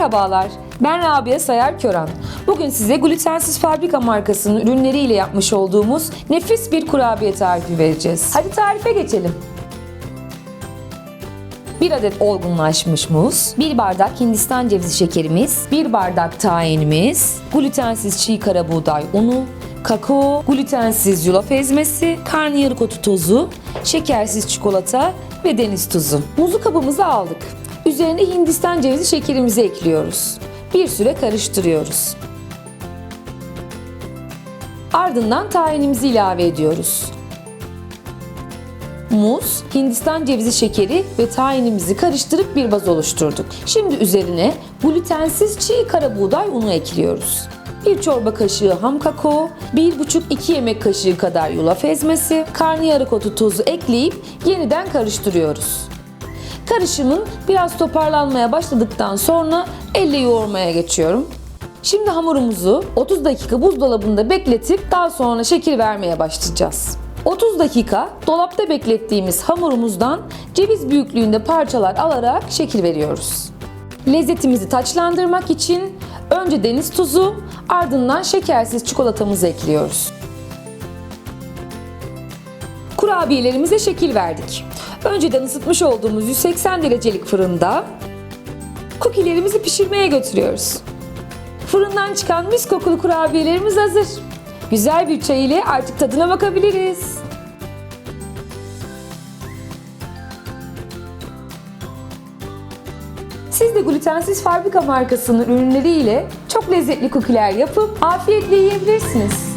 Merhabalar, ben Rabia Sayar Köran. Bugün size glutensiz fabrika markasının ürünleriyle yapmış olduğumuz nefis bir kurabiye tarifi vereceğiz. Hadi tarife geçelim. 1 adet olgunlaşmış muz, 1 bardak Hindistan cevizi şekerimiz, 1 bardak tahinimiz, glutensiz çiğ kara buğday unu, kakao, glutensiz yulaf ezmesi, karnıyarık otu tozu, şekersiz çikolata ve deniz tuzu. Muzu kabımıza aldık. Üzerine Hindistan cevizi şekerimizi ekliyoruz. Bir süre karıştırıyoruz. Ardından tahinimizi ilave ediyoruz. Muz, Hindistan cevizi şekeri ve tahinimizi karıştırıp bir baz oluşturduk. Şimdi üzerine glutensiz çiğ kara buğday unu ekliyoruz. 1 çorba kaşığı ham kakao, 1,5-2 yemek kaşığı kadar yulaf ezmesi, karnıyarık otu tozu ekleyip yeniden karıştırıyoruz. Karışımın biraz toparlanmaya başladıktan sonra elle yoğurmaya geçiyorum. Şimdi hamurumuzu 30 dakika buzdolabında bekletip daha sonra şekil vermeye başlayacağız. 30 dakika dolapta beklettiğimiz hamurumuzdan ceviz büyüklüğünde parçalar alarak şekil veriyoruz. Lezzetimizi taçlandırmak için önce deniz tuzu, ardından şekersiz çikolatamızı ekliyoruz. Kurabiyelerimize şekil verdik. Önceden ısıtmış olduğumuz 180 derecelik fırında kukilerimizi pişirmeye götürüyoruz. Fırından çıkan mis kokulu kurabiyelerimiz hazır. Güzel bir çay ile artık tadına bakabiliriz. Siz de glutensiz fabrika markasının ürünleriyle çok lezzetli kukiler yapıp afiyetle yiyebilirsiniz.